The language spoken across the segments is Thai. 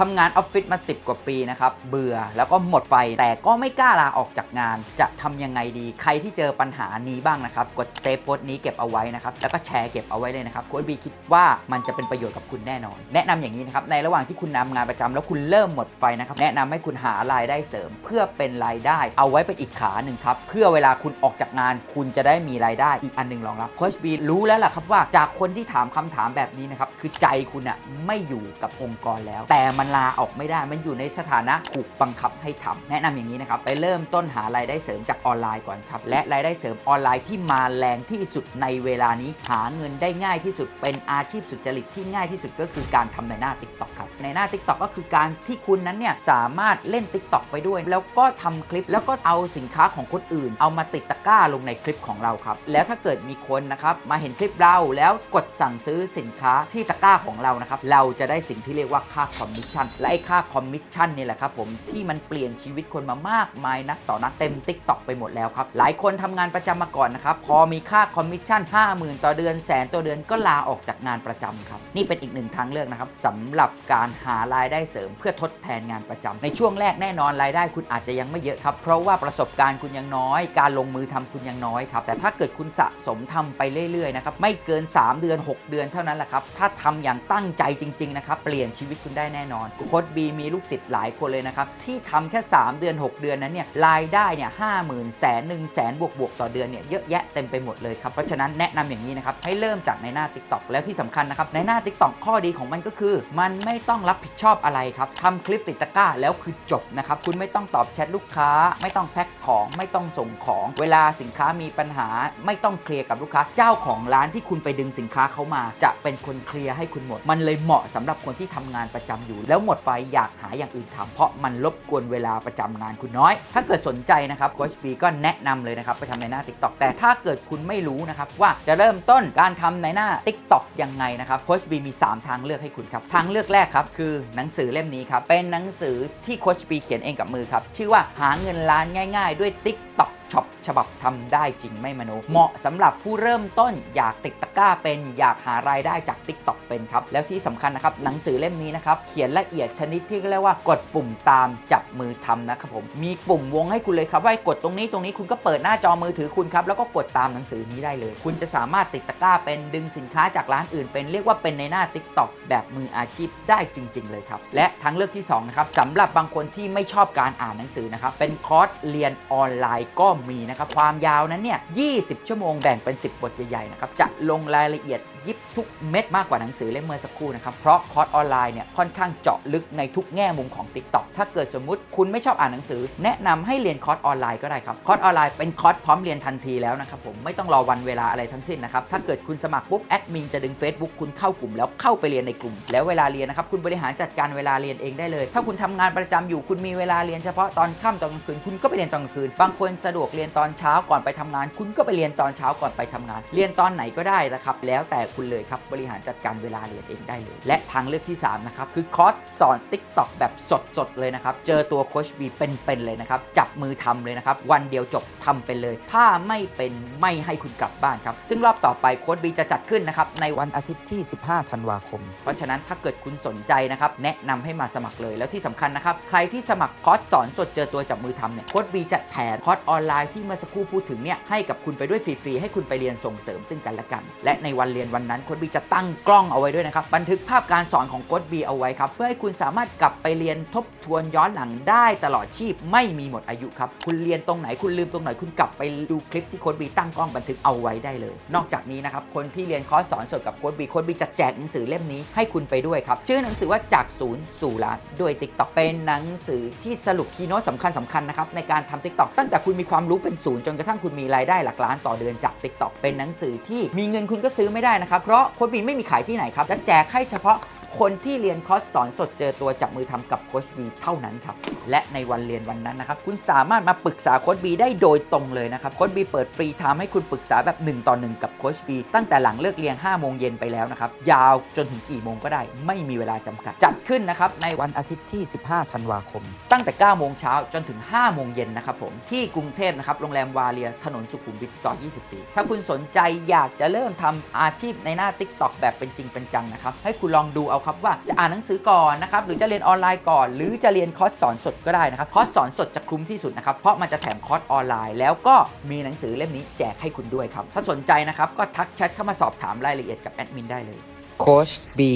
ทำงานออฟฟิศมา 10 กว่าปีนะครับ เบื่อแล้วก็หมดไฟ แต่ก็ไม่กล้าลาออกจากงาน จะทำยังไงดี ใครที่เจอปัญหานี้บ้างนะครับ กดเซฟโพสต์นี้เก็บเอาไว้นะครับ แล้วก็แชร์เก็บเอาไว้เลยนะครับโค้ดบีคิดว่ามันจะเป็นประโยชน์กับคุณแน่นอน แนะนำอย่างนี้นะครับ ในระหว่างที่คุณทำงานประจำแล้วคุณเริ่มหมดไฟนะครับ แนะนำให้คุณหารายได้เสริม เพื่อเป็นรายได้ เอาไว้เป็นอีกขาหนึ่งครับ เพื่อเวลาคุณออกจากงาน คุณจะได้มีรายได้อีกอันหนึ่งรองรับ โค้ชบีรู้แล้วล่ะครับว่าจากคนที่ถามคำถามแบบนี้นะครับคือใจคุณอะไม่อยู่กับองค์กรแล้วแต่มันลาออกไม่ได้ มันอยู่ในสถานะถูกบังคับให้ทำแนะนำอย่างนี้นะครับ ไปเริ่มต้นหารายได้เสริมจากออนไลน์ก่อนครับ และรายได้เสริมออนไลน์ที่มาแรงที่สุดในเวลานี้ หาเงินได้ง่ายที่สุด เป็นอาชีพสุจริตที่ง่ายที่สุดก็คือการทำในหน้า t ิ k t o k ครับ ในหน้า t ิ k t o k ก็คือการที่คุณนั้นเนี่ยสามารถเล่น t ิ k t o k ไปด้วย แล้วก็ทำคลิป แล้วก็เอาสินค้าของคนอื่น เอามาติดตะกร้าลงในคลิปของเราครับ แล้วถ้าเกิดมีคนนะครับมาเห็นคลิปเราแล้วกดสั่งซื้อสินค้าที่ตะกร้าของเรานะครับ เราจะได้สิ่งที่เรียกว่าค่าคอมมิชชั่นและไอ้ค่าคอมมิชชั่นนี่แหละครับผมที่มันเปลี่ยนชีวิตคนมามากมายนักต่อนักเต็ม t ิ k t o k ไปหมดแล้วครับหลายคนทำงานประจำมาก่อนนะครับพอมีค่าคอมมิชชั่น50,000 ต่อเดือนแสนต่อเดือนก็ลาออกจากงานประจำครับนี่เป็นอีกหนึ่งทางเลือกนะครับสำหรับการหารายได้เสริม เพื่อทดแทนงานประจำในช่วงแรกแน่นอนรายได้คุณอาจจะยังไม่เยอะครับเพราะว่าประสบการณ์คุณยังน้อย การลงมือทำคุณยังน้อยครับแต่ถ้าเกิดคุณสะสมทำไปเรื่อยๆนะครับไม่เกิน 3 เดือน 6 เดือนเท่านั้นแหละครับถ้าทำอย่างตั้งใจจริงๆนะครับเปลี่ยนชีวิตคุณได้แน่นอนโค้ดบีมีลูกศิษย์หลายคนเลยนะครับ ที่ทำแค่ 3 เดือน 6 เดือนนั้นเนี่ยรายได้เนี่ยห้าหมื่นแสนหนึ่งแสนบวกบวกต่อเดือนเนี่ยเยอะแยะเต็มไปหมดเลยครับ เพราะฉะนั้นแนะนำอย่างนี้นะครับ ให้เริ่มจากในหน้า TikTok แล้วที่สำคัญนะครับ ในหน้า TikTok ข้อดีของมันก็คือ มันไม่ต้องรับผิดชอบอะไรครับทำคลิปติดตะกร้าแล้วคือจบนะครับคุณไม่ต้องตอบแชทลูกค้า ไม่ต้องแพ็คของไม่ต้องส่งของ เวลาสินค้ามีปัญหา ไม่ต้องเคลียร์กับลูกค้า เจ้าของร้านที่คุณไปดึงสินค้าเขามา จะเป็นคนเคลียร์ให้คุณหมด มันเลยเหมาะสำหรับคนที่ทำงานประจำอยู่แล้วหมดไฟอยากหาอย่างอื่นทำเพราะมันรบกวนเวลาประจำงานคุณน้อย ถ้าเกิดสนใจนะครับโคชบีก็แนะนำเลยนะครับไปทำในหน้า TikTok แต่ถ้าเกิดคุณไม่รู้นะครับว่าจะเริ่มต้นการทำในหน้า TikTok ยังไงนะครับโคชบีมี 3 ทางเลือกให้คุณครับทางเลือกแรกครับคือหนังสือเล่มนี้ครับเป็นหนังสือที่โคชบีเขียนเองกับมือครับชื่อว่าหาเงินล้านง่าย ๆ ด้วย TikTok ช็อป ฉบับทำได้จริงไม่มโน เหมาะสำหรับผู้เริ่มต้นอยากติดตะกร้าเป็นอยากหารายได้จาก TikTok เป็นครับ แล้วที่สำคัญนะครับหนังสือเล่มนี้นะครับเขียนละเอียดชนิดที่เรียกว่ากดปุ่มตามจับมือทำนะครับผมมีปุ่มวงให้คุณเลยครับว่ากดตรงนี้ตรงนี้คุณก็เปิดหน้าจอมือถือคุณครับแล้วก็กดตามหนังสือนี้ได้เลย คุณจะสามารถติดตะกร้าเป็นดึงสินค้าจากร้านอื่น เป็นเรียกว่าเป็นในหน้า TikTok แบบมืออาชีพได้จริง ๆ เลยครับและทางเลือกที่สองนะครับสำหรับบางคนที่ไม่ชอบการอ่านหนังสือนะครับเป็นคอร์สเรียนออนไลน์ก็มีนะครับความยาวนั้นเนี่ย 20 ชั่วโมงแบ่งเป็น 10 บทใหญ่ๆนะครับจะลงรายละเอียด ยิบทุกเม็ดมากกว่าหนังสือเล่มเมื่อสักครู่นะครับ เพราะคอร์สออนไลน์เนี่ยค่อนข้างเจาะลึกในทุกแง่มุมของ TikTok ถ้าเกิดสมมุติคุณไม่ชอบอ่านหนังสือ แนะนำให้เรียนคอร์สออนไลน์ก็ได้ครับ คอร์สออนไลน์เป็นคอร์สพร้อมเรียนทันทีแล้วนะครับผมไม่ต้องรอวันเวลาอะไรทั้งสิ้นนะครับ ถ้าเกิดคุณสมัครปุ๊บแอดมินจะดึง Facebook คุณเข้ากลุ่มแล้วเข้าไปเรียนในกลุ่ม แล้วเวลาเรียนนะครับคุณบริหารจัดการเวลาเรียนเองได้เลย ถ้าคุณทำงานประจำอยู่คุณมีเวลาเรียนเฉพาะตอนค่ำตอนกลางคืนคุณก็ไปเรียนตอนกลางคืน บางคนสะดวกเรียนตอนเช้าก่อนไปทำงาน คุณก็ไปเรียนตอนเช้าก่อนไปทำงาน เรียนตอนไหนก็ได้นะครับแล้วแต่คุณเลยครับ บริหารจัดการเวลาเรียนเองได้เลย และทางเลือกที่ 3 นะครับ คือคอร์สสอน TikTok แบบสดๆ เลยนะครับ เจอตัวโคชบีเป็นๆเลยนะครับ จับมือทำเลยนะครับ วันเดียวจบทำเป็นเลย ถ้าไม่เป็นไม่ให้คุณกลับบ้านครับ ซึ่งรอบต่อไปโคชบีจะจัดขึ้นนะครับในวันอาทิตย์ที่ 15 ธันวาคม เพราะฉะนั้นถ้าเกิดคุณสนใจนะครับแนะนำให้มาสมัครเลยแล้วที่สำคัญนะครับใครที่สมัครคอร์สสอนสดเจอตัวจับมือทำเนี่ยโคชบีจะแถมคอร์สออนไลน์ที่เมื่อสักครู่พูดถึงเนี่ยให้กับคุณไปด้วยฟรีๆให้คุณไปเรียนส่งเสริมซึ่งกันและกัน และในวันเรียนวันนั้นโคชบีจะตั้งกล้องเอาไว้ด้วยนะครับบันทึกภาพการสอนของโค้ดบีเอาไว้ครับเพื่อให้คุณสามารถกลับไปเรียนทบทวนย้อนหลังได้ตลอดชีพไม่มีหมดอายุครับคุณเรียนตรงไหนคุณลืมตรงไหนคุณกลับไปดูคลิปที่โค้ดบีตั้งกล้องบันทึกเอาไว้ได้เลย นอกจากนี้นะครับคนที่เรียนคอร์สสอนสดกับโค้ดบีโค้ดบีจะแจกหนังสือเล่มนี้ให้คุณไปด้วยครับชื่อหนังสือว่าจากศูนย์สู่ล้านโดย TikTok เป็นหนังสือที่สรุปคีย์โน้ตสำคัญสำคัญๆนะครับในการทำ TikTok ตั้งแต่คุณมีความรู้เป็นศูนย์จนกระทั่งคุณมีรายได้หลักล้านต่อเดือนจาก TikTok เป็นหนังสือที่มีเงินคุณก็ซื้อไม่ได้นะครับเพราะโค้ดบีไม่มีขายที่ไหนครับจะแจกให้เฉพาะคนที่เรียนคอร์สสอนสดเจอตัวจับมือทำกับโค้ชบีเท่านั้นครับ และในวันเรียนวันนั้นนะครับ คุณสามารถมาปรึกษาโค้ชบีได้โดยตรงเลยนะครับ โค้ชบีเปิดฟรีไทม์ให้คุณปรึกษาแบบ 1 ต่อ 1 กับโค้ชบีตั้งแต่หลังเลิกเรียน 5 โมงเย็นไปแล้วนะครับ ยาวจนถึงกี่โมงก็ได้ ไม่มีเวลาจำกัด จัดขึ้นนะครับ ในวันอาทิตย์ที่ 15 ธันวาคม ตั้งแต่ 9 โมงเช้าจนถึง 5 โมงเย็นนะครับผม ที่กรุงเทพนะครับ โรงแรมวาเลีย ถนนสุขุมวิทซอย24 ถ้าคุณสนใจอยากจะเริ่มทำอาชีพในหน้า TikTok แบบเป็นจริงเป็นจังนะครับ ให้คุณลองดูเอาครับว่าจะอ่านหนังสือก่อนนะครับ หรือจะเรียนออนไลน์ก่อน หรือจะเรียนคอร์สสอนสดก็ได้นะครับคอร์สสอนสดจะคุ้มที่สุดนะครับเพราะมันจะแถมคอร์สออนไลน์ แล้วก็มีหนังสือเล่มนี้แจกให้คุณด้วยครับถ้าสนใจนะครับก็ทักแชทเข้ามาสอบถามรายละเอียดกับแอดมินได้เลยโค้ชบี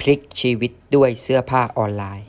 พลิกชีวิตด้วยเสื้อผ้าออนไลน์